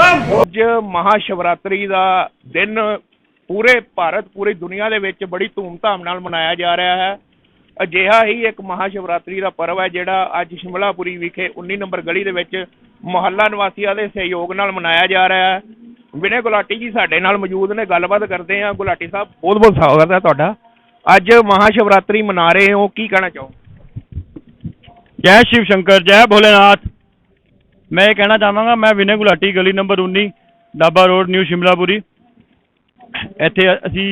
ਬੰਮ ਅੱਜ ਮਹਾਸ਼ਿਵਰਾਤਰੀ ਦਾ ਦਿਨ ਪੂਰੇ ਭਾਰਤ ਪੂਰੀ ਦੁਨੀਆ ਦੇ ਵਿੱਚ ਬੜੀ ਧੂਮਧਾਮ ਨਾਲ ਮਨਾਇਆ ਜਾ ਰਿਹਾ ਹੈ। ਅਜਿਹਾ ਹੀ ਇੱਕ ਮਹਾਸ਼ਿਵਰਾਤਰੀ ਦਾ ਪਰਵ ਹੈ ਜਿਹੜਾ ਅੱਜ ਸ਼ਿਮਲਾਪੁਰੀ ਵਿਖੇ 19 ਨੰਬਰ ਗਲੀ ਦੇ ਵਿੱਚ ਮੁਹੱਲਾ ਨਿਵਾਸੀਆਂ ਦੇ ਸਹਿਯੋਗ ਨਾਲ ਮਨਾਇਆ ਜਾ ਰਿਹਾ ਹੈ। ਵਿਨੇ ਗੁਲਾਟੀ ਜੀ ਸਾਡੇ ਨਾਲ ਮੌਜੂਦ ਨੇ ਗੱਲਬਾਤ ਕਰਦੇ ਹਾਂ। ਗੁਲਾਟੀ ਸਾਹਿਬ ਬਹੁਤ ਬਹੁਤ ਸਵਾਗਤ ਹੈ ਤੁਹਾਡਾ। ਅੱਜ ਮਹਾਸ਼ਿਵਰਾਤਰੀ ਮਨਾ ਰਹੇ ਹੋ ਕੀ ਕਹਿਣਾ ਚਾਹੋ ਜੈ ਸ਼ਿਵ ਸ਼ੰਕਰ ਜੈ ਭੋਲੇਨਾਥ। ਮੈਂ ਇਹ ਕਹਿਣਾ ਚਾਹਾਂਗਾ ਮੈਂ ਵਿਨੇ ਗੁਲਾਟੀ ਗਲੀ number 19 Daba road new Shimlapuri ਇੱਥੇ ਅਸੀਂ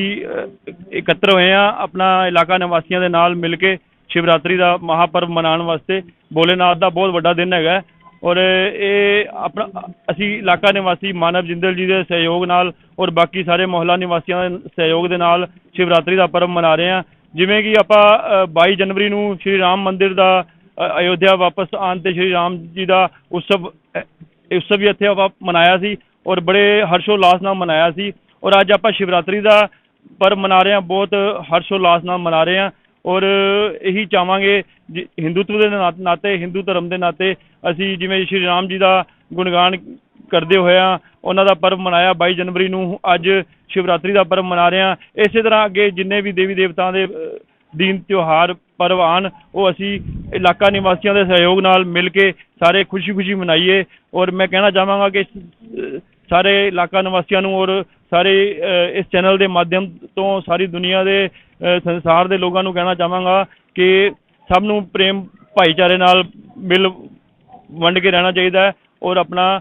ਇਕੱਤਰ ਹੋਏ ਆ ਆਪਣਾ ਇਲਾਕਾ ਨਿਵਾਸੀਆਂ ਦੇ ਨਾਲ ਮਿਲ ਕੇ ਸ਼ਿਵਰਾਤਰੀ ਦਾ ਮਹਾਪਰਵ ਮਨਾਉਣ ਵਾਸਤੇ। ਭੋਲੇਨਾਥ ਦਾ ਬਹੁਤ ਵੱਡਾ ਦਿਨ ਹੈਗਾ। ਔਰ ਇਹ ਆਪਣਾ ਅਸੀਂ ਇਲਾਕਾ ਨਿਵਾਸੀ ਮਾਨਵ ਜਿੰਦਲ ਜੀ ਦੇ ਸਹਿਯੋਗ ਨਾਲ ਔਰ ਬਾਕੀ ਸਾਰੇ ਮੁਹੱਲਾ ਨਿਵਾਸੀਆਂ ਦੇ ਸਹਿਯੋਗ ਦੇ ਨਾਲ ਸ਼ਿਵਰਾਤਰੀ ਦਾ ਪਰਵ ਮਨਾ ਰਹੇ ਹਾਂ। ਜਿਵੇਂ ਕਿ ਆਪਾਂ ਅ, 22 ਜਨਵਰੀ ਨੂੰ ਸ਼੍ਰੀ ਰਾਮ ਮੰਦਿਰ ਦਾ ਅਯੋਧਿਆ ਵਾਪਸ ਆਉਣ ਤੇ ਸ਼੍ਰੀ ਰਾਮ ਜੀ ਦਾ ਉਤਸਵ ਉਤਸਵ ਵੀ ਇੱਥੇ ਆਪਾਂ ਮਨਾਇਆ ਸੀ ਔਰ ਬੜੇ ਹਰਸ਼ੋਲਾਸ ਨਾਲ ਮਨਾਇਆ ਸੀ ਔਰ ਅੱਜ ਆਪਾਂ ਸ਼ਿਵਰਾਤਰੀ ਦਾ ਪਰਵ ਮਨਾ ਰਹੇ ਹਾਂ, ਬਹੁਤ ਹਰਸ਼ੋਲਾਸ ਨਾਲ ਮਨਾ ਰਹੇ ਹਾਂ ਔਰ ਇਹੀ ਚਾਹਾਂਗੇ ਜੀ- ਹਿੰਦੂਤਵ ਦੇ ਨਾ- ਨਾਤੇ, ਹਿੰਦੂ ਧਰਮ ਦੇ ਨਾਤੇ ਅਸੀਂ ਜਿਵੇਂ ਸ਼੍ਰੀ ਰਾਮ ਜੀ ਦਾ ਗੁਣਗਾਨ ਕਰਦੇ ਹੋਏ ਹੋਇਆ ਉਹਨਾਂ ਦਾ ਪਰਵ ਮਨਾਇਆ 22 ਜਨਵਰੀ ਨੂੰ ਅੱਜ ਸ਼ਿਵਰਾਤਰੀ ਦਾ ਪਰਵ ਮਨਾ ਰਹੇ ਹਾਂ। ਇਸੇ ਤਰ੍ਹਾਂ ਅੱਗੇ ਜਿੰਨੇ ਵੀ ਦੇਵੀ ਦੇਵਤਾਂ ਦੇ ਦੀਨ ਤਿਉਹਾਰ ਪਰਵ ਆਉਣ ਉਹ ਅਸੀਂ ਇਲਾਕਾ ਨਿਵਾਸੀਆਂ ਦੇ ਸਹਿਯੋਗ ਨਾਲ ਮਿਲ ਕੇ ਸਾਰੇ ਖੁਸ਼ੀ-ਖੁਸ਼ੀ ਮਨਾਈਏ ਔਰ ਮੈਂ ਕਹਿਣਾ ਚਾਹਾਂਗਾ ਕਿ ਸਾਰੇ ਇਲਾਕਾ ਨਿਵਾਸੀਆਂ ਨੂੰ ਔਰ ਸਾਰੇ ਇਸ ਚੈਨਲ ਦੇ ਮਾਧਿਅਮ ਤੋਂ ਸਾਰੀ ਦੁਨੀਆ ਦੇ ਸੰਸਾਰ ਦੇ ਲੋਕਾਂ ਨੂੰ ਕਹਿਣਾ ਚਾਹਾਂਗਾ ਕਿ ਸਭ ਨੂੰ ਪ੍ਰੇਮ ਭਾਈਚਾਰੇ ਨਾਲ ਮਿਲ ਵੰਡ ਕੇ ਰਹਿਣਾ ਚਾਹੀਦਾ ਹੈ ਔਰ ਆਪਣਾ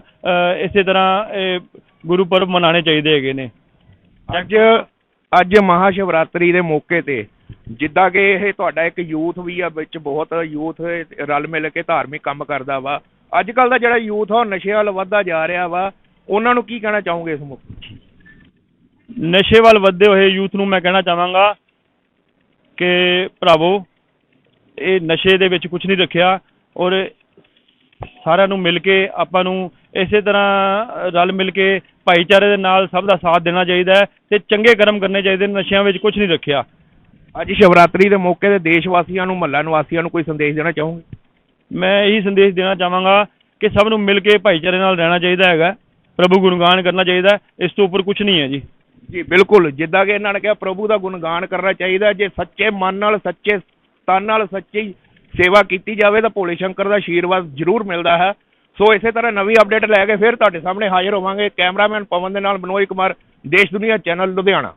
ਇਸੇ ਤਰ੍ਹਾਂ ਗੁਰੂ ਪਰਬ ਮਨਾਉਣੇ ਚਾਹੀਦੇ ਹੈਗੇ ਨੇ। ਅੱਜ ਅੱਜ ਮਹਾਸ਼ਿਵਰਾਤਰੀ ਦੇ ਮੌਕੇ ਤੇ ਜਿੱਦਾਂ ਕਿ ਇਹ ਤੁਹਾਡਾ ਇੱਕ ਯੂਥ ਵੀ ਆ, ਵਿੱਚ ਬਹੁਤ ਯੂਥ ਰਲ ਮਿਲ ਕੇ ਧਾਰਮਿਕ ਕੰਮ ਕਰਦਾ ਵਾ। ਅੱਜ ਕੱਲ ਦਾ ਜਿਹੜਾ ਯੂਥ ਆ, ਉਹ ਨਸ਼ੇ ਵੱਲ ਵੱਧਦਾ ਜਾ ਰਿਹਾ ਵਾ। ਉਹਨਾਂ ਨੂੰ ਕੀ ਕਹਿਣਾ ਚਾਹੋਗੇ ਇਸ ਮੌਕੇ ਨਸ਼ੇ ਵੱਲ ਵੱਧਦੇ ਹੋਏ ਯੂਥ ਨੂੰ ਮੈਂ ਕਹਿਣਾ ਚਾਹਾਂਗਾ ਕਿ ਭਰਾਵੋ, ਇਹ ਨਸ਼ੇ ਦੇ ਵਿੱਚ ਕੁਝ ਨਹੀਂ ਰੱਖਿਆ ਔਰ ਸਾਰਿਆਂ ਨੂੰ ਮਿਲ ਕੇ ਆਪਾਂ ਨੂੰ ਇਸੇ ਤਰ੍ਹਾਂ ਰਲ ਮਿਲ ਕੇ ਭਾਈਚਾਰੇ ਦੇ ਨਾਲ ਸਭ ਦਾ ਸਾਥ ਦੇਣਾ ਚਾਹੀਦਾ ਹੈ ਤੇ ਚੰਗੇ ਕਰਮ ਕਰਨੇ ਚਾਹੀਦੇ ਨੇ, ਨਸ਼ਿਆਂ ਵਿੱਚ ਕੁਝ ਨਹੀਂ ਰੱਖਿਆ। ਅੱਜ ਸ਼ਿਵਰਾਤਰੀ ਦੇ ਮੌਕੇ ਤੇ ਦੇਸ਼ ਵਾਸੀਆਂ ਨੂੰ ਮਹੱਲਾ ਨਿਵਾਸੀਆਂ ਨੂੰ ਕੋਈ ਸੰਦੇਸ਼ ਦੇਣਾ ਚਾਹੋਗੇ? ਮੈਂ ਇਹੀ ਸੰਦੇਸ਼ ਦੇਣਾ ਚਾਹਾਂਗਾ ਕਿ ਸਭ ਨੂੰ ਮਿਲ ਕੇ ਭਾਈਚਾਰੇ ਨਾਲ ਰਹਿਣਾ ਚਾਹੀਦਾ ਹੈਗਾ। ਪ੍ਰਭੂ ਗੁਣਗਾਨ ਕਰਨਾ ਚਾਹੀਦਾ। ਇਸ ਤੋਂ ਉੱਪਰ ਕੁਝ ਨਹੀਂ ਹੈ ਜੀ। ਜੀ ਬਿਲਕੁਲ। ਜਿੱਦਾਂ ਕਿ ਇਹਨਾਂ ਨੇ ਕਿਹਾ ਪ੍ਰਭੂ ਦਾ ਗੁਣਗਾਨ ਕਰਨਾ ਚਾਹੀਦਾ ਜੇ ਸੱਚੇ ਮਨ ਨਾਲ ਸੱਚੇ ਤਨ ਨਾਲ ਸੱਚੀ ਸੇਵਾ ਕੀਤੀ ਜਾਵੇ ਤਾਂ ਭੋਲੇ ਸ਼ੰਕਰ ਦਾ ਆਸ਼ੀਰਵਾਦ ਜ਼ਰੂਰ ਮਿਲਦਾ ਹੈ। ਸੋ ਇਸੇ ਤਰ੍ਹਾਂ ਨਵੀਂ ਅਪਡੇਟ ਲੈ ਕੇ ਫਿਰ ਤੁਹਾਡੇ ਸਾਹਮਣੇ ਹਾਜ਼ਰ ਹੋਵਾਂਗੇ। ਕੈਮਰਾਮੈਨ ਪਵਨ ਦੇ ਨਾਲ ਮਨੋਜ ਕੁਮਾਰ ਦੇਸ਼ ਦੁਨੀਆ ਚੈਨਲ ਲੁਧਿਆਣਾ।